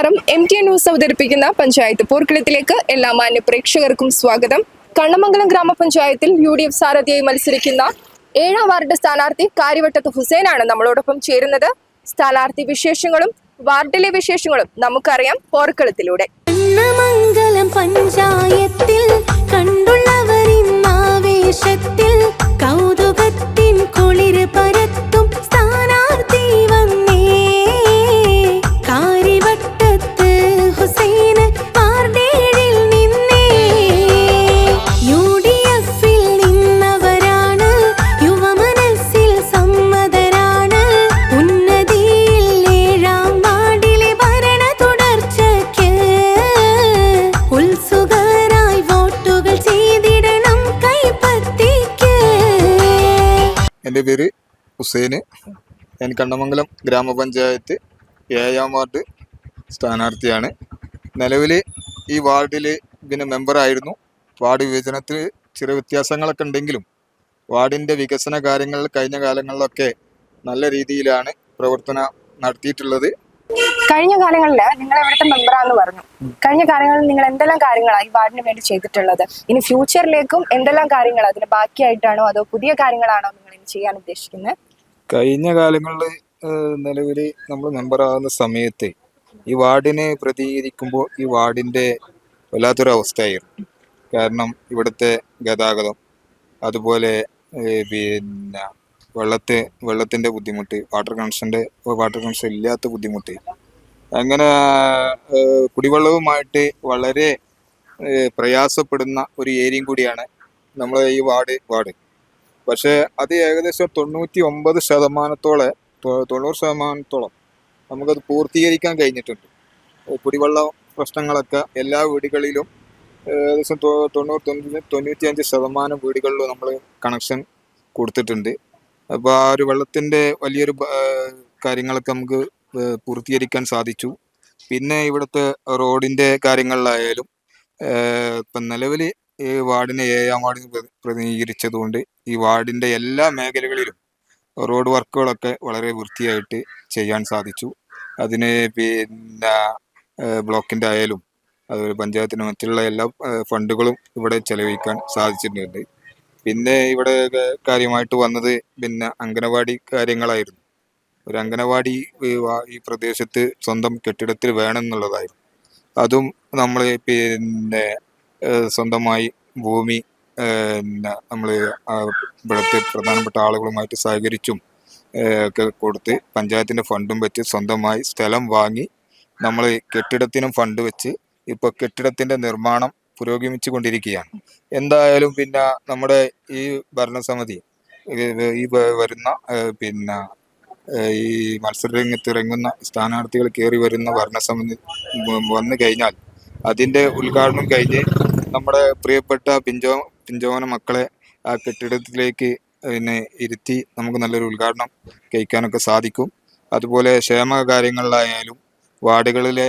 നമസ്കാരം. M T news അവതരിപ്പിക്കുന്ന പഞ്ചായത്ത് പോർക്കിളത്തിലേക്ക് എല്ലാ മാന്യ പ്രേക്ഷകർക്കും സ്വാഗതം. കണ്ണമംഗലം ഗ്രാമപഞ്ചായത്തിൽ യു ഡി എഫ് സാരഥിയായി മത്സരിക്കുന്ന ഏഴാം വാർഡ് സ്ഥാനാർത്ഥി കാര്യവട്ടത്ത് ഹുസൈനാണ് നമ്മളോടൊപ്പം ചേരുന്നത്. സ്ഥാനാർത്ഥി വിശേഷങ്ങളും വാർഡിലെ വിശേഷങ്ങളും നമുക്കറിയാം പോർക്കളത്തിലൂടെ. കണ്ണമംഗലം പഞ്ചായത്തിൽ കൗതുകത്തിൻ കുളിര് എന്റെ പേര് ഹുസൈന്. ഞാൻ കണ്ണമംഗലം ഗ്രാമപഞ്ചായത്ത് ഏഴാം വാർഡ് സ്ഥാനാർത്ഥിയാണ്. നിലവിൽ ഈ വാർഡിൽ പിന്നെ മെമ്പറായിരുന്നു. വാർഡ് വിഭജനത്തിൽ ചെറിയ വ്യത്യാസങ്ങളൊക്കെ ഉണ്ടെങ്കിലും വാർഡിന്റെ വികസന കാര്യങ്ങൾ കഴിഞ്ഞ കാലങ്ങളിലൊക്കെ നല്ല രീതിയിലാണ് പ്രവർത്തനം നടത്തിയിട്ടുള്ളത്. കഴിഞ്ഞ കാലങ്ങളിൽ നിങ്ങൾ ഇവിടുത്തെ മെമ്പറാന്ന് പറഞ്ഞു. കഴിഞ്ഞ കാലങ്ങളിൽ നിങ്ങൾ എന്തെല്ലാം കാര്യങ്ങളാണ് ഈ വാർഡിന് വേണ്ടി ചെയ്തിട്ടുള്ളത്? ഇനി ഫ്യൂച്ചറിലേക്കും എന്തെല്ലാം കാര്യങ്ങൾ അതിന് ബാക്കിയായിട്ടാണോ അതോ പുതിയ കാര്യങ്ങളാണോ നിങ്ങൾ ഇനി ചെയ്യാൻ ഉദ്ദേശിക്കുന്നത് കഴിഞ്ഞ കാലങ്ങളിൽ നിലവിൽ നമ്മൾ മെമ്പറാകുന്ന സമയത്ത് ഈ വാർഡിനെ പ്രതികരിക്കുമ്പോൾ ഈ വാർഡിന്റെ വല്ലാത്തൊരു അവസ്ഥയായിരുന്നു. കാരണം ഇവിടുത്തെ ഗതാഗതം അതുപോലെ പിന്നെ വെള്ളത്തെ വെള്ളത്തിന്റെ ബുദ്ധിമുട്ട് വാട്ടർ കണക്ഷന്റെ വാട്ടർ കണക്ഷൻ ഇല്ലാത്ത ബുദ്ധിമുട്ട്. അങ്ങനെ കുടിവെള്ളവുമായിട്ട് വളരെ പ്രയാസപ്പെടുന്ന ഒരു ഏരിയയും കൂടിയാണ് നമ്മളെ ഈ വാർഡ് വാർഡ്. പക്ഷേ അത് ഏകദേശം തൊണ്ണൂറ്റി ഒമ്പത് ശതമാനത്തോളം തൊണ്ണൂറ് ശതമാനത്തോളം നമുക്കത് പൂർത്തീകരിക്കാൻ കഴിഞ്ഞിട്ടുണ്ട്. കുടിവെള്ള പ്രശ്നങ്ങളൊക്കെ എല്ലാ വീടുകളിലും ഏകദേശം തൊണ്ണൂറ് തൊണ്ണൂറ്റി തൊണ്ണൂറ്റി അഞ്ച് ശതമാനം വീടുകളിലും നമ്മൾ കണക്ഷൻ കൊടുത്തിട്ടുണ്ട്. അപ്പോൾ ആ ഒരു വെള്ളത്തിന്റെ വലിയൊരു കാര്യങ്ങളൊക്കെ നമുക്ക് പൂർത്തീകരിക്കാൻ സാധിച്ചു. പിന്നെ ഇവിടുത്തെ റോഡിന്റെ കാര്യങ്ങളിലായാലും ഇപ്പൊ നിലവിൽ ഈ വാർഡിനെ ഏഴാം വാർഡിന് പ്രതി- പ്രതിനിധീകരിച്ചതുകൊണ്ട് ഈ വാർഡിന്റെ എല്ലാ മേഖലകളിലും റോഡ് വർക്കുകളൊക്കെ വളരെ വൃത്തിയായിട്ട് ചെയ്യാൻ സാധിച്ചു. അതിന് പിന്നെ ബ്ലോക്കിന്റെ ആയാലും അതുപോലെ പഞ്ചായത്തിന് മറ്റുള്ള എല്ലാ ഫണ്ടുകളും ഇവിടെ ചെലവഴിക്കാൻ സാധിച്ചിട്ടുണ്ട്. പിന്നെ ഇവിടെ കാര്യമായിട്ട് വന്നത് പിന്നെ അംഗനവാടി കാര്യങ്ങളായിരുന്നു. ഒരു അംഗനവാടി ഈ പ്രദേശത്ത് സ്വന്തം കെട്ടിടത്തിൽ വേണമെന്നുള്ളതായിരുന്നു അതും നമ്മൾ പിന്നെ സ്വന്തമായി ഭൂമി നമ്മൾ ഇവിടുത്തെ പ്രധാനപ്പെട്ട ആളുകളുമായിട്ട് സഹകരിച്ചും ഒക്കെ കൊടുത്ത് പഞ്ചായത്തിന്റെ ഫണ്ടും വെച്ച് സ്വന്തമായി സ്ഥലം വാങ്ങി നമ്മൾ കെട്ടിടത്തിനും ഫണ്ട് വെച്ച് ഇപ്പോൾ കെട്ടിടത്തിന്റെ നിർമ്മാണം പുരോഗമിച്ചു കൊണ്ടിരിക്കുകയാണ് എന്തായാലും പിന്നെ നമ്മുടെ ഈ ഭരണസമിതി ഈ വരുന്ന പിന്നെ ഈ ഈ മത്സരരംഗത്ത് ഇറങ്ങുന്ന സ്ഥാനാർത്ഥികൾ കയറി വരുന്ന ഭരണസമിതി വന്നു കഴിഞ്ഞാൽ അതിന്റെ ഉദ്ഘാടനം കഴിഞ്ഞ് നമ്മുടെ പ്രിയപ്പെട്ട പിഞ്ചോ പിഞ്ചോന മക്കളെ ആ കെട്ടിടത്തിലേക്ക് പിന്നെ ഇരുത്തി നമുക്ക് നല്ലൊരു ഉദ്ഘാടനം കഴിക്കാനൊക്കെ സാധിക്കും. അതുപോലെ ക്ഷേമ കാര്യങ്ങളിലായാലും വാർഡുകളിലെ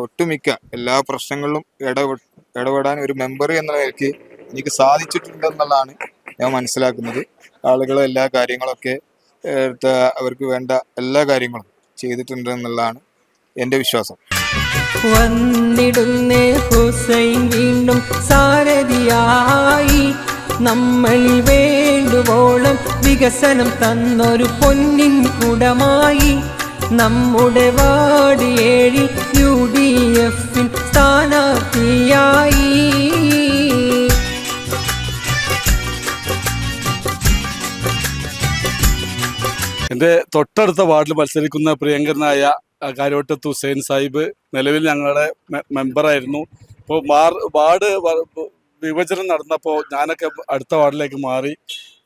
ഒട്ടുമിക്ക എല്ലാ പ്രശ്നങ്ങളിലും ഇടപെ ഇടപെടാൻ ഒരു മെമ്പർ എന്ന നിലയ്ക്ക് എനിക്ക് സാധിച്ചിട്ടുണ്ടെന്നുള്ളതാണ് ഞാൻ മനസ്സിലാക്കുന്നത്. ആളുകൾ എല്ലാ കാര്യങ്ങളൊക്കെ അവർക്ക് വേണ്ട എല്ലാ കാര്യങ്ങളും ചെയ്തിട്ടുണ്ട് എന്നുള്ളതാണ് എന്റെ വിശ്വാസം. വന്നിടുന്നേ ഹുസൈൻ വീണ്ടും സാരഥിയായി. നമ്മൾ വേണ്ടുവോളം വികസനം തന്നൊരു പൊന്നിൻ കുടമായി. നമ്മുടെ ഏഴി യു ഡി എഫിൽ സ്ഥാനാർത്ഥിയായി. എന്റെ തൊട്ടടുത്ത വാർഡിൽ മത്സരിക്കുന്ന പ്രിയങ്കരനായ കാരോട്ടത്ത് ഹുസൈൻ സാഹിബ് നിലവിൽ ഞങ്ങളുടെ മെമ്പറായിരുന്നു ഇപ്പോൾ വാർഡ് വിഭജനം നടന്നപ്പോൾ ഞാനൊക്കെ അടുത്ത വാർഡിലേക്ക് മാറി.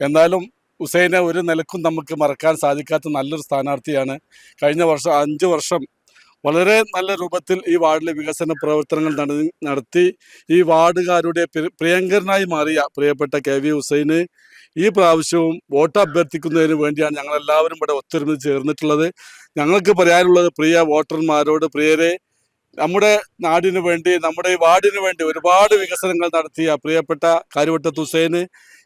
എന്നാലും ഹുസൈനെ ഒരു നിലക്കും നമുക്ക് മറക്കാൻ സാധിക്കാത്ത നല്ലൊരു സ്ഥാനാർത്ഥിയാണ്. കഴിഞ്ഞ വർഷം അഞ്ച് വർഷം വളരെ നല്ല രൂപത്തിൽ ഈ വാർഡിലെ വികസന പ്രവർത്തനങ്ങൾ നടത്തി ഈ വാർഡുകാരുടെ പ്രിയങ്കരനായി മാറിയ പ്രിയപ്പെട്ട കെ വി ഹുസൈന് ഈ പ്രാവശ്യവും വോട്ട് അഭ്യർത്ഥിക്കുന്നതിന് വേണ്ടിയാണ് ഞങ്ങൾ എല്ലാവരും ഇവിടെ ഒത്തൊരുമിച്ച് ചേർന്നിട്ടുള്ളത്. ഞങ്ങൾക്ക് പറയാനുള്ളത് പ്രിയ വോട്ടർമാരോട് പ്രിയരെ നമ്മുടെ നാടിനു വേണ്ടി നമ്മുടെ ഈ വാർഡിനു വേണ്ടി ഒരുപാട് വികസനങ്ങൾ നടത്തിയ പ്രിയപ്പെട്ട കാര്യവട്ടത്ത് ഹുസൈന്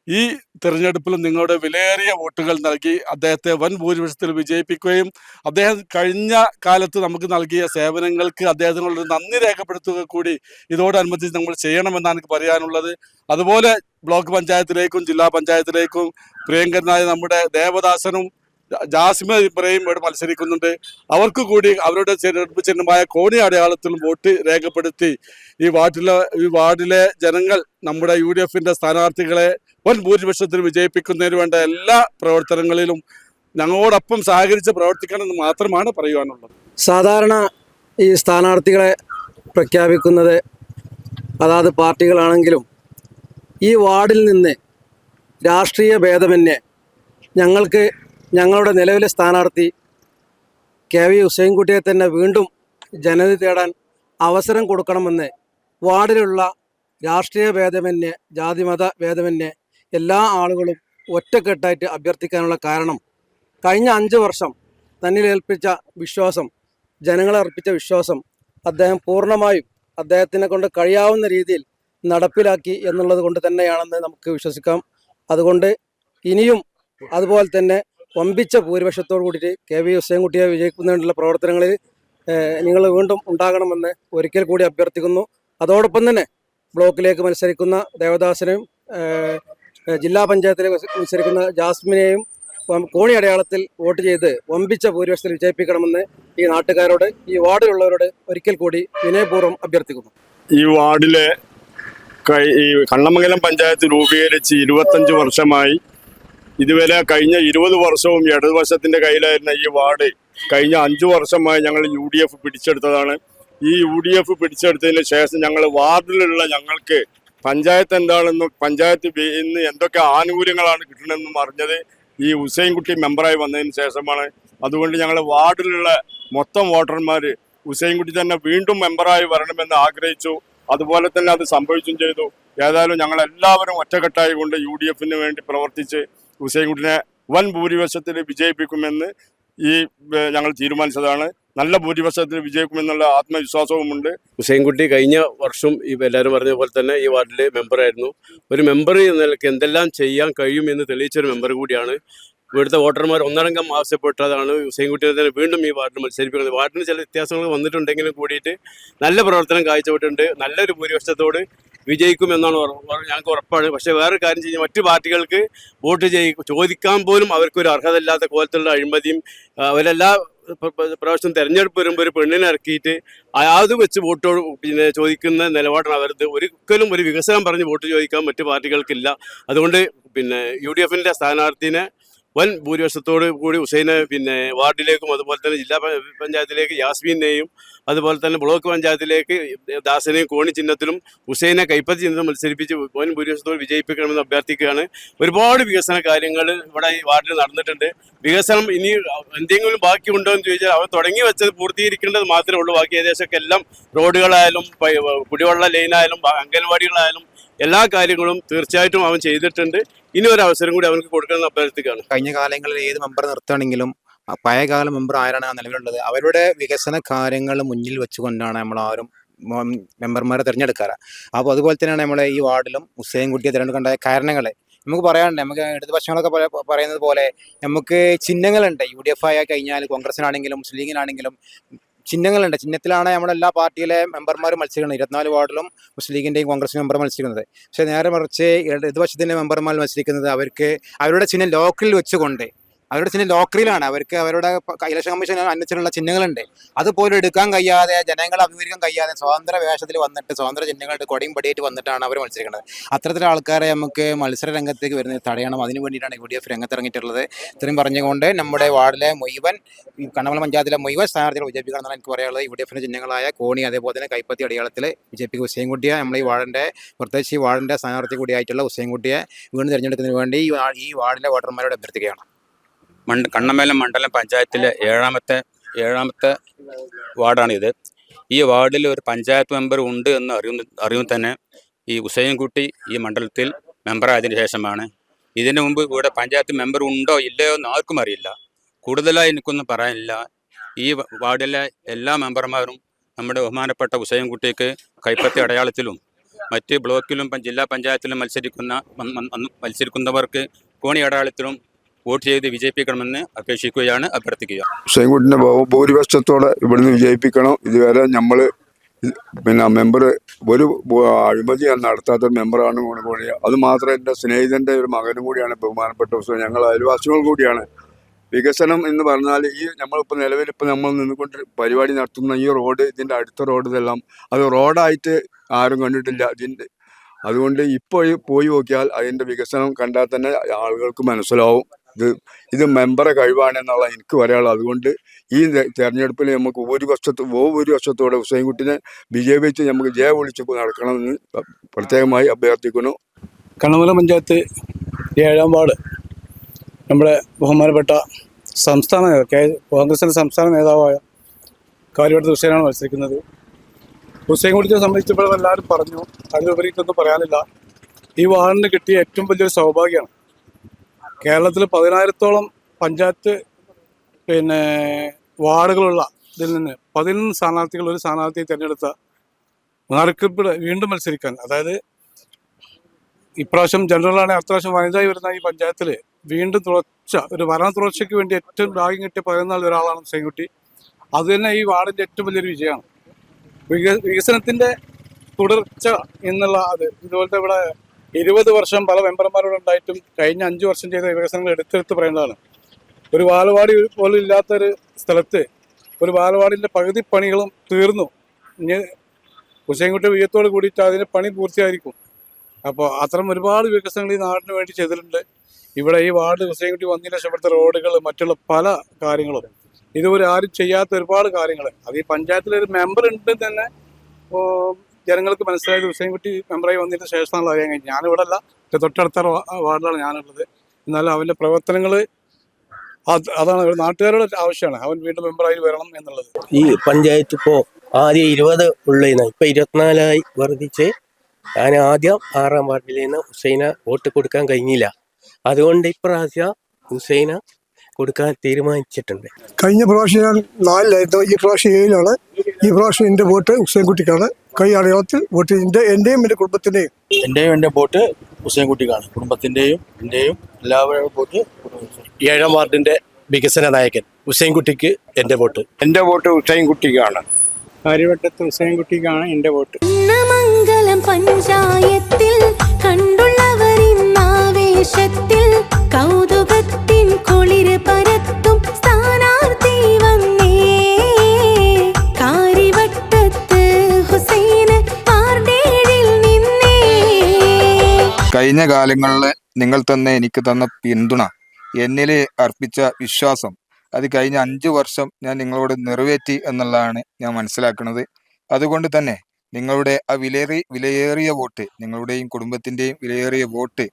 ഈ തിരഞ്ഞെടുപ്പിൽ നിങ്ങളുടെ വിലയേറിയ വോട്ടുകൾ നൽകി അദ്ദേഹത്തെ വൻ ഭൂരിപക്ഷത്തിൽ വിജയിപ്പിക്കുകയും അദ്ദേഹം കഴിഞ്ഞ കാലത്ത് നമുക്ക് നൽകിയ സേവനങ്ങൾക്ക് അദ്ദേഹത്തിനുള്ള നന്ദി രേഖപ്പെടുത്തുക കൂടി ഇതോടനുബന്ധിച്ച് നമ്മൾ ചെയ്യണമെന്നാണ് എനിക്ക് പറയാനുള്ളത്. അതുപോലെ ബ്ലോക്ക് പഞ്ചായത്തിലേക്കും ജില്ലാ പഞ്ചായത്തിലേക്കും പ്രിയങ്കരനായ നമ്മുടെ ദേവദാസനും ജാസ്മ ഇബ്രാഹിം ഇവിടെ മത്സരിക്കുന്നുണ്ട്. അവർക്ക് കൂടി അവരുടെ തിരഞ്ഞെടുപ്പ് ചിഹ്നമായ കോണി അടയാളത്തിൽ വോട്ട് രേഖപ്പെടുത്തി. ഈ വാർഡിലെ ഈ വാർഡിലെ ജനങ്ങൾ നമ്മുടെ യു ഡി എഫിന്റെ സ്ഥാനാർത്ഥികളെ വൻ ഭൂരിപക്ഷത്തിൽ വിജയിപ്പിക്കുന്നതിന് വേണ്ട എല്ലാ പ്രവർത്തനങ്ങളിലും ഞങ്ങളോടൊപ്പം സഹകരിച്ച് പ്രവർത്തിക്കണമെന്ന് മാത്രമാണ് പറയുവാനുള്ളത്. സാധാരണ ഈ സ്ഥാനാർത്ഥികളെ പ്രഖ്യാപിക്കുന്നത് അതാത് പാർട്ടികളാണെങ്കിലും ഈ വാർഡിൽ നിന്ന് രാഷ്ട്രീയ ഭേദമന്യേ ഞങ്ങൾക്ക് ഞങ്ങളുടെ നിലവിലെ സ്ഥാനാർത്ഥി കെ വി ഹുസൈൻകുട്ടിയെ തന്നെ വീണ്ടും ജനതി തേടാൻ അവസരം കൊടുക്കണമെന്ന് വാർഡിലുള്ള രാഷ്ട്രീയ ഭേദമന്യേ ജാതിമത ഭേദമന്യേ എല്ലാ ആളുകളും ഒറ്റക്കെട്ടായിട്ട് അഭ്യർത്ഥിക്കാനുള്ള കാരണം കഴിഞ്ഞ അഞ്ച് വർഷം തന്നിൽ ഏൽപ്പിച്ച വിശ്വാസം ജനങ്ങളെ അർപ്പിച്ച വിശ്വാസം അദ്ദേഹം പൂർണമായും അദ്ദേഹത്തിനെ കൊണ്ട് കഴിയാവുന്ന രീതിയിൽ നടപ്പിലാക്കി എന്നുള്ളത് കൊണ്ട് തന്നെയാണെന്ന് നമുക്ക് വിശ്വസിക്കാം. അതുകൊണ്ട് ഇനിയും അതുപോലെ തന്നെ വമ്പിച്ച ഭൂരിപക്ഷത്തോടു കൂടിയിട്ട് കെ വി ഹുസൈൻകുട്ടിയെ വിജയിക്കുന്നതിനുള്ള പ്രവർത്തനങ്ങളിൽ നിങ്ങൾ വീണ്ടും ഉണ്ടാകണമെന്ന് ഒരിക്കൽ കൂടി അഭ്യർത്ഥിക്കുന്നു. അതോടൊപ്പം തന്നെ ബ്ലോക്കിലേക്ക് മത്സരിക്കുന്ന ദേവദാസനെയും ജില്ലാ പഞ്ചായത്തിലെ മത്സരിക്കുന്ന ജാസ്മിനെയും കോണി അടയാളത്തിൽ വോട്ട് ചെയ്ത് വമ്പിച്ച ഭൂരിപക്ഷത്തിൽ വിജയിപ്പിക്കണമെന്ന് ഈ നാട്ടുകാരോട് ഈ വാർഡിലുള്ളവരോട് ഒരിക്കൽ കൂടി വിനയപൂർവം അഭ്യർത്ഥിക്കുന്നു. ഈ വാർഡിലെ ഈ കണ്ണമംഗലം പഞ്ചായത്ത് രൂപീകരിച്ച് ഇരുപത്തഞ്ച് വർഷമായി ഇതുവരെ കഴിഞ്ഞ ഇരുപത് വർഷവും ഇടതുവശത്തിന്റെ കയ്യിലായിരുന്ന ഈ വാർഡ് കഴിഞ്ഞ അഞ്ചു വർഷമായി ഞങ്ങൾ യു ഡി എഫ് പിടിച്ചെടുത്തതാണ്. ഈ യു ഡി എഫ് പിടിച്ചെടുത്തതിന് ശേഷം ഞങ്ങൾ വാർഡിലുള്ള ഞങ്ങൾക്ക് പഞ്ചായത്ത് എന്താണെന്നും പഞ്ചായത്ത് ഇന്ന് എന്തൊക്കെ ആനുകൂല്യങ്ങളാണ് കിട്ടണമെന്നും അറിഞ്ഞത് ഈ ഹുസൈൻകുട്ടി മെമ്പറായി വന്നതിന് ശേഷമാണ്. അതുകൊണ്ട് ഞങ്ങൾ വാർഡിലുള്ള മൊത്തം വോട്ടർമാർ ഹുസൈൻകുട്ടി തന്നെ വീണ്ടും മെമ്പറായി വരണമെന്ന് ആഗ്രഹിച്ചു. അതുപോലെ തന്നെ അത് സംഭവിച്ചും ചെയ്തു. ഏതായാലും ഞങ്ങൾ എല്ലാവരും ഒറ്റക്കെട്ടായി കൊണ്ട് യു ഡി എഫിന് വേണ്ടി പ്രവർത്തിച്ച് ഹുസൈൻകുട്ടിനെ വൻ ഭൂരിപക്ഷത്തിൽ വിജയിപ്പിക്കുമെന്ന് ഈ ഞങ്ങൾ തീരുമാനിച്ചതാണ്. നല്ല ഭൂരിപക്ഷത്തിൽ വിജയിക്കുമെന്നുള്ള ആത്മവിശ്വാസവുമുണ്ട്. ഹുസൈൻകുട്ടി കഴിഞ്ഞ വർഷം ഈ എല്ലാവരും പറഞ്ഞ പോലെ തന്നെ ഈ വാർഡിലെ മെമ്പറായിരുന്നു ഒരു മെമ്പർ നിലയ്ക്ക് എന്തെല്ലാം ചെയ്യാൻ കഴിയുമെന്ന് തെളിയിച്ചൊരു മെമ്പർ കൂടിയാണ്. ഇവിടുത്തെ വോട്ടർമാർ ഒന്നടങ്കം ആവശ്യപ്പെട്ടതാണ്. ഹുസൈൻകുട്ടിയെ തന്നെ വീണ്ടും ഈ വാർഡിൽ മത്സരിപ്പിക്കുന്നത്. വാർഡിന് ചില വ്യത്യാസങ്ങൾ വന്നിട്ടുണ്ടെങ്കിലും കൂടിയിട്ട് നല്ല പ്രവർത്തനം കാഴ്ചപ്പെട്ടിട്ടുണ്ട്. നല്ലൊരു ഭൂരിപക്ഷത്തോട് വിജയിക്കുമെന്നാണ് എന്നാണ് ഞങ്ങൾക്ക് ഉറപ്പാണ്. പക്ഷേ വേറെ കാര്യം ചെയ്യുന്നത് മറ്റു പാർട്ടികൾക്ക് വോട്ട് ചെയ്യും ചോദിക്കാൻ പോലും അവർക്കൊരു അർഹതയില്ലാത്ത കോലത്തിലുള്ള അഴിമതിയും അവരെല്ലാ പ്രാവശ്യം തെരഞ്ഞെടുപ്പ് വരുമ്പോൾ ഒരു പെണ്ണിനെ ഇറക്കിയിട്ട് അത് വെച്ച് വോട്ട് പിന്നെ ചോദിക്കുന്ന നിലപാടാണ് അവരത്. ഒരിക്കലും ഒരു വികസനം പറഞ്ഞ് വോട്ട് ചോദിക്കാൻ മറ്റു പാർട്ടികൾക്കില്ല. അതുകൊണ്ട് പിന്നെ യു ഡി എഫിന്റെ സ്ഥാനാർത്ഥിനെ വൻ ഭൂരിപക്ഷത്തോട് കൂടി ഹുസൈനെ പിന്നെ വാർഡിലേക്കും അതുപോലെ തന്നെ ജില്ലാ പഞ്ചായത്തിലേക്ക് യാസ്മീനെയും അതുപോലെ തന്നെ ബ്ലോക്ക് പഞ്ചായത്തിലേക്ക് ദാസനെയും കോണി ചിഹ്നത്തിലും ഹുസൈനെ കൈപ്പത്തി ചിഹ്നത്തിൽ മത്സരിപ്പിച്ച് വൻ ഭൂരിപക്ഷത്തോട് വിജയിപ്പിക്കണമെന്ന് അഭ്യർത്ഥിക്കുകയാണ്. ഒരുപാട് വികസന കാര്യങ്ങൾ ഇവിടെ ഈ വാർഡിൽ നടന്നിട്ടുണ്ട്. വികസനം ഇനി എന്തെങ്കിലും ബാക്കിയുണ്ടോ എന്ന് ചോദിച്ചാൽ അവർ തുടങ്ങി വെച്ചത് പൂർത്തീകരിക്കേണ്ടത് മാത്രമേ ഉള്ളൂ. ബാക്കി ഏകദേശമൊക്കെ എല്ലാം റോഡുകളായാലും കുടിവെള്ള ലൈനായാലും അംഗൻവാടികളായാലും എല്ലാ കാര്യങ്ങളും തീർച്ചയായിട്ടും അവൻ ചെയ്തിട്ടുണ്ട്. ഇനി ഒരു അവസരം കൂടി അവർക്ക് കൊടുക്കണമെന്ന് അഭ്യർത്ഥിക്കുകയാണ്. കഴിഞ്ഞ കാലങ്ങളിൽ ഏത് മെമ്പർ നിർത്തുകയാണെങ്കിലും പഴയകാല മെമ്പർ ആരാണ് നിലവിലുള്ളത് അവരുടെ വികസന കാര്യങ്ങൾ മുന്നിൽ വെച്ചുകൊണ്ടാണ് നമ്മൾ ആരും മെമ്പർമാരെ തിരഞ്ഞെടുക്കാറ്. അപ്പോൾ അതുപോലെ തന്നെയാണ് നമ്മളെ ഈ വാർഡിലും ഹുസൈൻ കുട്ടിയെ തിരഞ്ഞെടുക്കേണ്ട കാരണങ്ങൾ നമുക്ക് പറയാനുണ്ട് നമുക്ക് ഇടതുപക്ഷങ്ങളൊക്കെ പറ- പറയുന്നത് പോലെ നമുക്ക് ചിഹ്നങ്ങളുണ്ട്. യു ഡി എഫ് ആയി കഴിഞ്ഞാൽ കോൺഗ്രസിനാണെങ്കിലും മുസ്ലിം ലീഗിനാണെങ്കിലും ചിഹ്നങ്ങളുണ്ട്. ചിഹ്നത്തിലാണ് നമ്മുടെ എല്ലാ പാർട്ടിയിലെ മെമ്പർമാർ മത്സരിക്കുന്നത്. ഇരുപത്തിനാല് വാർഡിലും മുസ്ലിം ലീഗിന്റെയും കോൺഗ്രസ് മെമ്പർ മത്സരിക്കുന്നത്. പക്ഷേ നേരെ മറിച്ച് ഇടതുപക്ഷത്തിന്റെ മെമ്പർമാർ മത്സരിക്കുന്നത് അവർക്ക് അവരുടെ ചിഹ്നം ലോക്കലിൽ വെച്ചുകൊണ്ട് അവരുടെ ചിഹ്നം ലോക്കറിയിലാണ് അവർക്ക് അവരുടെ ഇലക്ഷൻ കമ്മീഷൻ അനുസരിച്ചുള്ള ചിഹ്നങ്ങളുണ്ട്. അതുപോലും എടുക്കാൻ കഴിയാതെ ജനങ്ങളെ അഭിമുഖീകരിക്കാൻ കഴിയാതെ സ്വതന്ത്ര വേഷത്തിൽ വന്നിട്ട് സ്വതന്ത്ര ചിഹ്നങ്ങളുടെ കൊടിയും പടിയായിട്ട് വന്നിട്ടാണ് അവർ മത്സരിക്കുന്നത്. അത്തരത്തിലുള്ള ആൾക്കാരെ നമുക്ക് മത്സര രംഗത്തേക്ക് വരുന്ന തടയണം. അതിനു വേണ്ടിയിട്ടാണ് യു ഡി എഫ് രംഗത്തിറങ്ങിയിട്ടുള്ളത്. ഇത്രയും പറഞ്ഞുകൊണ്ട് നമ്മുടെ വാർഡിലെ മുഴുവൻ ഈ കണ്ണമല പഞ്ചായത്തിലെ മുഴുവൻ സ്ഥാനാർത്ഥികളെ വിജയിപ്പിക്കണം എന്നാണ് എനിക്ക് പറയാനുള്ളത്. യു ഡി എഫിന്റെ ചിഹ്നങ്ങളായ കോണി അതേപോലെ തന്നെ കൈപ്പത്തി അടയാളത്തിൽ വിജയിപ്പിക്കുക ഹുസൈൻകുട്ടിയെ നമ്മൾ ഈ വാർഡിന്റെ പ്രത്യേകിച്ച് ഈ വാർഡിന്റെ സ്ഥാനാർത്ഥി കൂടിയായിട്ടുള്ള ഹുസൈൻകുട്ടിയെ വീണ്ടും തിരഞ്ഞെടുക്കുന്നതിന് വേണ്ടി ഈ വാർഡിലെ വോട്ടർമാരോട് അഭ്യർത്ഥിക്കുകയാണ്. മണ്ഡ കണ്ണമേലം മണ്ഡലം പഞ്ചായത്തിലെ ഏഴാമത്തെ ഏഴാമത്തെ വാർഡാണിത് ഈ വാർഡിൽ ഒരു പഞ്ചായത്ത് മെമ്പർ ഉണ്ട് എന്ന് അറിയുന്ന അറിയുമ്പോൾ തന്നെ ഈ ഹുസൈൻകുട്ടി ഈ മണ്ഡലത്തിൽ മെമ്പറായതിനു ശേഷമാണ്. ഇതിനു മുമ്പ് ഇവിടെ പഞ്ചായത്ത് മെമ്പർ ഉണ്ടോ ഇല്ലയോ എന്ന് ആർക്കും അറിയില്ല. കൂടുതലായി എനിക്കൊന്നും പറയാനില്ല. ഈ വാർഡിലെ എല്ലാ മെമ്പർമാരും നമ്മുടെ ബഹുമാനപ്പെട്ട ഹുസൈൻകുട്ടിക്ക് കൈപ്പത്തി അടയാളത്തിലും മറ്റ് ബ്ലോക്കിലും ജില്ലാ പഞ്ചായത്തിലും മത്സരിക്കുന്ന മത്സരിക്കുന്നവർക്ക് കോണി അടയാളത്തിലും വോട്ട് ചെയ്ത് വിജയിപ്പിക്കണമെന്ന് അപേക്ഷിക്കുകയാണ് അഭ്യർത്ഥിക്കുക. ഹുസൈൻകുട്ടിനെ ഭൂരിപക്ഷത്തോടെ ഇവിടുന്ന് വിജയിപ്പിക്കണം. ഇതുവരെ നമ്മൾ പിന്നെ മെമ്പർ ഒരു അഴിമതി നടത്താത്ത മെമ്പറാണ് കൂടെ അത് മാത്രം എന്റെ സ്നേഹിതന്റെ ഒരു മകനും കൂടിയാണ് ബഹുമാനപ്പെട്ട ഞങ്ങൾ അയൽവാസികൾ കൂടിയാണ്. വികസനം എന്ന് പറഞ്ഞാൽ ഈ നമ്മളിപ്പോൾ നിലവിൽ ഇപ്പോൾ നമ്മൾ നിന്നുകൊണ്ട് പരിപാടി നടത്തുന്ന ഈ റോഡ് ഇതിന്റെ അടുത്ത റോഡ് ഇതെല്ലാം അത് റോഡായിട്ട് ആരും കണ്ടിട്ടില്ല. ഇതിന്റെ അതുകൊണ്ട് ഇപ്പോൾ പോയി നോക്കിയാൽ അതിന്റെ വികസനം കണ്ടാൽ തന്നെ ആളുകൾക്ക് മനസ്സിലാവും. ഇത് ഇത് മെമ്പറെ കഴിവാണെന്നുള്ള എനിക്ക് പറയാനുള്ളത്. അതുകൊണ്ട് ഈ തെരഞ്ഞെടുപ്പിൽ നമുക്ക് ഒരു വർഷത്ത് ഒരു വർഷത്തോടെ ഹുസൈൻകുട്ടിനെ വിജയിപ്പിച്ച് നമുക്ക് ജയ വിളിച്ച് നടക്കണമെന്ന് പ്രത്യേകമായി അഭ്യർത്ഥിക്കുന്നു. കണ്ണമല പഞ്ചായത്ത് ഏഴാം വാർഡ് നമ്മുടെ ബഹുമാനപ്പെട്ട സംസ്ഥാന കോൺഗ്രസിന്റെ സംസ്ഥാന നേതാവായ കാര്യവട്ടത്ത് ഹുസൈനാണ് മത്സരിക്കുന്നത്. ഹുസൈൻ കുട്ടിയെ സംബന്ധിച്ചപ്പോൾ എല്ലാവരും പറഞ്ഞു അതിലുപരിയിട്ടൊന്നും പറയാനില്ല. ഈ വാർഡിന് കിട്ടിയ ഏറ്റവും വലിയൊരു സൗഭാഗ്യമാണ്. കേരളത്തിൽ പതിനായിരത്തോളം പഞ്ചായത്ത് പിന്നെ വാർഡുകളുള്ള ഇതിൽ നിന്ന് പതിനൊന്ന് സ്ഥാനാർത്ഥികൾ ഒരു സ്ഥാനാർത്ഥിയെ തിരഞ്ഞെടുത്ത നറുക്കെടുപ്പ് വീണ്ടും മത്സരിക്കാൻ. അതായത് ഇപ്രാവശ്യം ജനറലാണ് അത്യാവശ്യം പ്രാവശ്യം വനിതായി വരുന്ന ഈ പഞ്ചായത്തിൽ വീണ്ടും തുടർച്ച ഒരു ഭരണ തുടർച്ചയ്ക്ക് വേണ്ടി ഏറ്റവും ഭാഗ്യം കിട്ടിയ പതിനൊന്നാൾ ഒരാളാണ് ഹുസൈൻകുട്ടി അത് തന്നെ ഈ വാർഡിന്റെ ഏറ്റവും വലിയൊരു വിജയമാണ്. വിക വികസനത്തിന്റെ തുടർച്ച എന്നുള്ള അത്. ഇതുപോലത്തെ ഇവിടെ ഇരുപത് വർഷം പല മെമ്പർമാരോട് ഉണ്ടായിട്ടും കഴിഞ്ഞ അഞ്ച് വർഷം ചെയ്ത വികസനങ്ങൾ എടുത്തെടുത്ത് പറയേണ്ടതാണ് ഒരു ബാലവാടി പോലും ഇല്ലാത്തൊരു സ്ഥലത്ത് ഒരു വാലുവാടിന്റെ പകുതി പണികളും തീർന്നു. ഇനി ഹുസൈൻകുട്ടി വിജയത്തോട് കൂടിയിട്ട് അതിന്റെ പണി പൂർത്തിയായിരിക്കും. അപ്പോൾ അത്തരം ഒരുപാട് വികസനങ്ങൾ ഈ നാടിന് വേണ്ടി ചെയ്തിട്ടുണ്ട്. ഇവിടെ ഈ വാർഡ് ഹുസൈൻകുട്ടി വന്നതിന് ശേഷം ഇവിടുത്തെ റോഡുകൾ മറ്റുള്ള പല കാര്യങ്ങളും. ഇതുവരെ ആരും ചെയ്യാത്ത ഒരുപാട് കാര്യങ്ങൾ. അത് ഈ പഞ്ചായത്തിലൊരു മെമ്പർ ഉണ്ട് തന്നെ ജനങ്ങൾക്ക് മനസ്സിലായത് ഹുസൈൻകുട്ടി മെമ്പറായി വന്നതിന് ശേഷമാണല്ലോ അറിയാൻ കഴിഞ്ഞത്. ഞാനിവിടെ അല്ല തൊട്ടടുത്ത വാർഡിലാണ് ഞാനുള്ളത്. എന്നാലും അവന്റെ പ്രവർത്തനങ്ങൾ അത് അതാണ്. നാട്ടുകാരുടെ ആവശ്യമാണ്. അവൻ വീണ്ടും മെമ്പറായി വരണം എന്നുള്ളത്. ഈ പഞ്ചായത്ത് ഇപ്പോൾ ആദ്യം ഇരുപത് ഉള്ളതിന് ഇപ്പം ഇരുപത്തിനാലായി വർദ്ധിച്ച് ഞാൻ ആദ്യം ആറാം വാർഡിൽ നിന്ന് ഹുസൈന വോട്ട് കൊടുക്കാൻ കഴിഞ്ഞില്ല. അതുകൊണ്ട് ഇപ്രാവശ്യം ഹുസൈന കൊടുക്കാൻ തീരുമാനിച്ചിട്ടുണ്ട്. കഴിഞ്ഞ പ്രാവശ്യം ഞാൻ നാലിലായിരുന്നു. ഈ പ്രാവശ്യം ഏഴിലാണ്. ഈ പ്രാവശ്യം എന്റെ വോട്ട് ഹുസൈൻകുട്ടിക്കാണ് കൈ അടയാളത്തിൽ വോട്ട് എന്റെ എന്റെയും എന്റെ കുടുംബത്തിന്റെയും. എന്റെയും എന്റെ വോട്ട് ഹുസൈൻകുട്ടിക്കാണ് കുടുംബത്തിന്റെയും എന്റെയും എല്ലാവരുടെയും വോട്ട് ഏഴാം വാർഡിന്റെ വികസന നായകൻ ഹുസൈൻകുട്ടിക്ക് എന്റെ വോട്ട്. എന്റെ വോട്ട് ഹുസൈൻകുട്ടിക്കാണ് കാര്യവട്ടത്ത് ഹുസൈൻകുട്ടിക്കാണ് എന്റെ വോട്ട്. മംഗലം പഞ്ചായത്തിൽ കണ്ടുള്ളവരിന്നാവേശത്തിൽ കൗതുകത്തിൻ കുളിര് പരത്തും സ്ഥാനാർത്ഥി വന്നേ. കാരിവട്ടത്ത് ഹുസൈന് നിന്നേ. കഴിഞ്ഞ കാലങ്ങളിൽ നിങ്ങൾ തന്നെ എനിക്ക് തന്ന പിന്തുണ എന്നിൽ അർപ്പിച്ച വിശ്വാസം അത് കഴിഞ്ഞ അഞ്ചു വർഷം ഞാൻ നിങ്ങളോട് നിറവേറ്റി എന്നുള്ളതാണ് ഞാൻ മനസ്സിലാക്കുന്നത്. അതുകൊണ്ട് തന്നെ നിങ്ങളുടെ ആ വിലയേറി വിലയേറിയ വോട്ട് നിങ്ങളുടെയും കുടുംബത്തിന്റെയും വിലയേറിയ വോട്ട്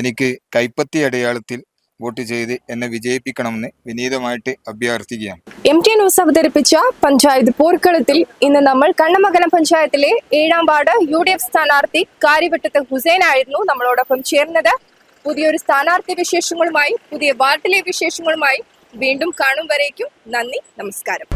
എനിക്ക് കൈപ്പത്തി അടയാളത്തിൽ വോട്ട് ചെയ്ത് എന്നെ വിജയിപ്പിക്കണമെന്ന് വിനീതമായിട്ട് അഭ്യർത്ഥിക്കുകയാണ്. എം ടി ന്യൂസ് അവതരിപ്പിച്ച പഞ്ചായത്ത് പോർക്കളത്തിൽ ഇന്ന് നമ്മൾ കണ്ണമകലം പഞ്ചായത്തിലെ ഏഴാം വാർഡ് യു ഡി എഫ് സ്ഥാനാർത്ഥി കാര്യവട്ടത്ത് ഹുസൈൻ ആയിരുന്നു നമ്മളോടൊപ്പം ചേർന്നത്. പുതിയൊരു സ്ഥാനാർത്ഥി വിശേഷങ്ങളുമായി പുതിയ വാർഡിലെ വിശേഷങ്ങളുമായി വീണ്ടും കാണും വരേക്കും നന്ദി നമസ്കാരം.